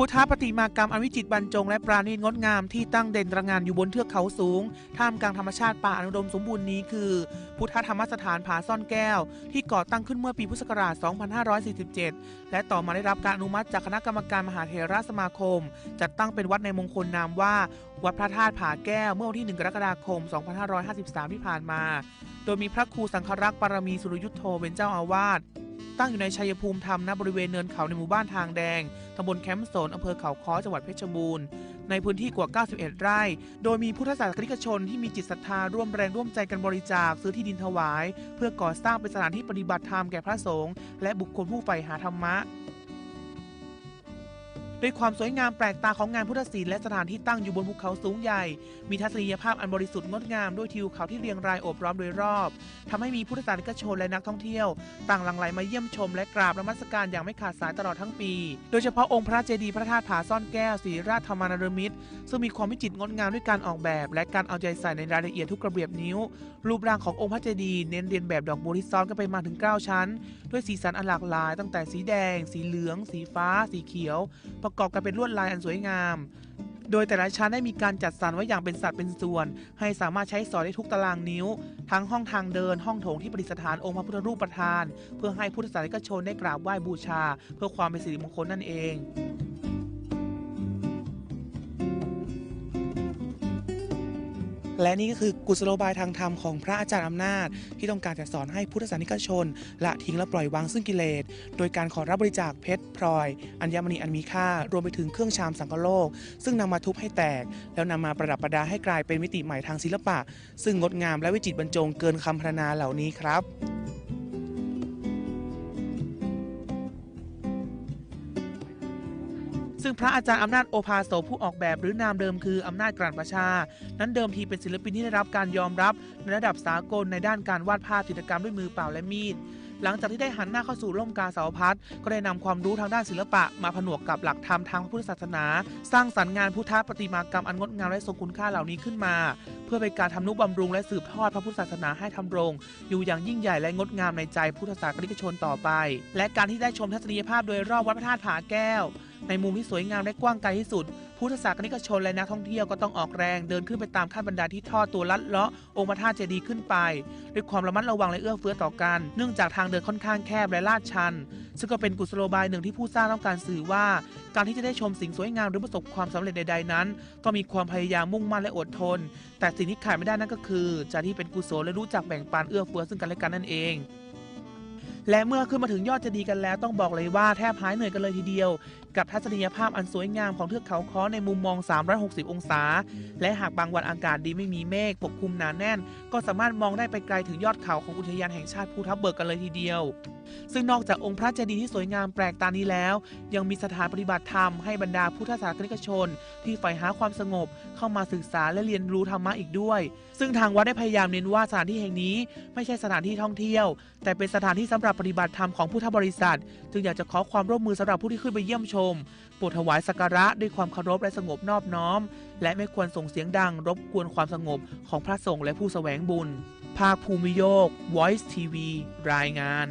พุทธปฏิมากรรมอันวิจิตรบรรจงและปราณีตงดงามที่ตั้งเด่นตระงานอยู่บนเทือกเขาสูง ท่ามกลางธรรมชาติป่าอนุดมสมบูรณ์นี้คือ พุทธธรรมสถานผาซ่อนแก้ว ที่ก่อตั้งขึ้นเมื่อปีพุทธศักราช 2547 และต่อมาได้รับการอนุมัติจากคณะกรรมการมหาเถรสมาคม จัดตั้งเป็นวัดในมงคลนามว่า วัดพระธาตุผาแก้วเมื่อวันที่ 1 กรกฎาคม 2553 ที่ผ่านมา โดยมีพระครูสังฆรักษ์ปารมีสุรยุทธโธเป็นเจ้าอาวาส ตั้งอยู่ในชัยภูมิธรรมณบริเวณเนินเขาในหมู่บ้านทางแดงตำบลแคมป์โซนอำเภอเขาค้อจังหวัดเพชรบูรณ์ ในพื้นที่กว่า 91 ไร่ โดยมีพุทธศาสนิกชนที่มีจิตศรัทธาร่วมแรงร่วมใจกันบริจาคซื้อที่ดินถวาย เพื่อก่อสร้างเป็นสถานที่ปฏิบัติธรรมแก่พระสงฆ์และบุคคลผู้ใฝ่หาธรรมะ ด้วยความสวยงามแปลกตาของงานพุทธศิลป์และสถานที่ตั้งอยู่บนภูเขาสูงใหญ่ มีทัศนียภาพอันบริสุทธิ์งดงามด้วยทิวเขาที่เรียงรายโอบล้อมโดยรอบทำให้มีพุทธศาสนิกชนและนักท่องเที่ยว ต่างหลั่งไหลมาเยี่ยมชมและกราบนมัสการอย่างไม่ขาดสายตลอดทั้งปี โดยเฉพาะองค์พระเจดีย์พระธาตุผาซ่อนแก้วศรีราชธรรมานรมิตร ซึ่งมีความวิจิตรงดงามด้วยการออกแบบ และการเอาใจใส่ในรายละเอียดทุกกระเบียบนิ้ว รูปร่างขององค์พระเจดีย์เน้นเรียนแบบดอกบัวที่ซ้อนกันไปมาถึง 9 ชั้น ด้วยสีสันอันหลากหลาย ตั้งแต่สีแดง สีเหลือง สีฟ้า สีเขียวปประกอบกันเป็นลวดลายอันสวยงาม โดยแต่ละชั้นได้มีการจัดสรรไว้อย่างเป็นสัดเป็นส่วน ให้สามารถใช้สอยได้ทุกตารางนิ้ว ทั้งห้องทางเดินห้องโถงที่ประดิษฐานองค์พระพุทธรูปประธาน เพื่อให้พุทธศาสนิกชนได้กราบไหว้บูชา เพื่อความเป็นสิริมงคลนั่นเอง และนี่ก็คือกุศโลบายทางธรรมของพระอาจารย์อำนาจ ที่ต้องการจะสอนให้พุทธศาสนิกชน ละทิ้งและปล่อยวางซึ่งกิเลส โดยการขอรับบริจาคเพชรพลอย อัญมณีอันมีค่ารวมไปถึงเครื่องชามสังกโลก ซึ่งนำมาทุบให้แตก แล้วนำมาประดับประดาให้กลายเป็นมิติใหม่ทางศิลปะ ซึ่งงดงามและวิจิตรบรรจงเกินคำพรรณนาเหล่านี้ครับ พระอาจารย์อำนาจโอภาโสผู้ออกแบบหรือนามเดิมคืออำนาจกลั่นประชา นั้นเดิมทีเป็นศิลปินที่ได้รับการยอมรับในระดับสากลในด้านการวาดภาพจิตรกรรมด้วยมือเปล่าและมีดหลังจากที่ได้หันหน้าเข้าสู่ร่มกาสาวพัดก็ได้นำความรู้ทางด้านศิลปะ มาผนวกกับหลักธรรมทางพระพุทธศาสนา สร้างสรรค์งานพุทธประติมากรรมอันงดงามและทรงคุณค่าเหล่านี้ขึ้นมา เพื่อเป็นการทำนุบำรุงและสืบทอดพระพุทธศาสนาให้ทำรง อยู่อย่างยิ่งใหญ่และงดงามในใจพุทธศาสนิกชนต่อไป และการที่ได้ชมทัศนียภาพโดยรอบวัดพระธาตุผาแก้ว ในมุมที่สวยงามและกว้างไกลที่สุด พุทธศาสนิกชนและนักท่องเที่ยวก็ต้องออกแรงเดินขึ้นไปตามขั้นบันไดที่ทอดตัวลัดเลาะองค์พระธาตุเจดีย์ขึ้นไป ด้วยความระมัดระวังและเอื้อเฟื้อต่อกัน เนื่องจากทางเดินค่อนข้างแคบและลาดชัน ซึ่งก็เป็นกุศโลบายหนึ่งที่ผู้สร้างต้องการสื่อว่า การที่จะได้ชมสิ่งสวยงามหรือประสบความสำเร็จใด ๆ นั้น ก็มีความพยายามมุ่งมั่นและอดทน แต่สิ่งที่ขาดไม่ได้นั่นก็คือใจที่เป็นกุศลและรู้จักแบ่งปันเอื้อเฟื้อซึ่งกันและกันนั่นเอง และเมื่อขึ้นมาถึงยอดเจดีย์กันแล้วต้องบอกเลยว่าแทบหายเหนื่อยกันเลยทีเดียว กับทัศนียภาพอันสวยงามของเทือกเขาค้อในมุมมอง 360 องศา และหากบางวันอากาศดีไม่มีเมฆปกคลุมหนาแน่น ก็สามารถมองได้ไปไกลถึงยอดเขาของอุทยานแห่งชาติภูทับเบิกกันเลยทีเดียว ซึ่งนอกจากองค์พระเจดีย์ที่สวยงามแปลกตานี้แล้ว ยังมีสถานปฏิบัติธรรมให้บรรดาพุทธศาสนิกชน ที่ใฝ่หาความสงบเข้ามาศึกษาและเรียนรู้ธรรมะอีกด้วย ซึ่งทางวัดได้พยายามเน้นว่าสถานที่แห่งนี้ไม่ใช่สถานที่ท่องเที่ยว แต่เป็นสถานที่สำหรับปฏิบัติธรรมของพุทธบริษัท จึงอยากจะขอความร่วมมือสำหรับผู้ที่ขึ้นไปเยี่ยมชมโปรดถวายสักการะด้วยความเคารพและสงบนอบน้อม และไม่ควรส่งเสียงดังรบกวนความสงบของพระสงฆ์และผู้แสวงบุญ ภาคภูมิโยก Voice TV รายงาน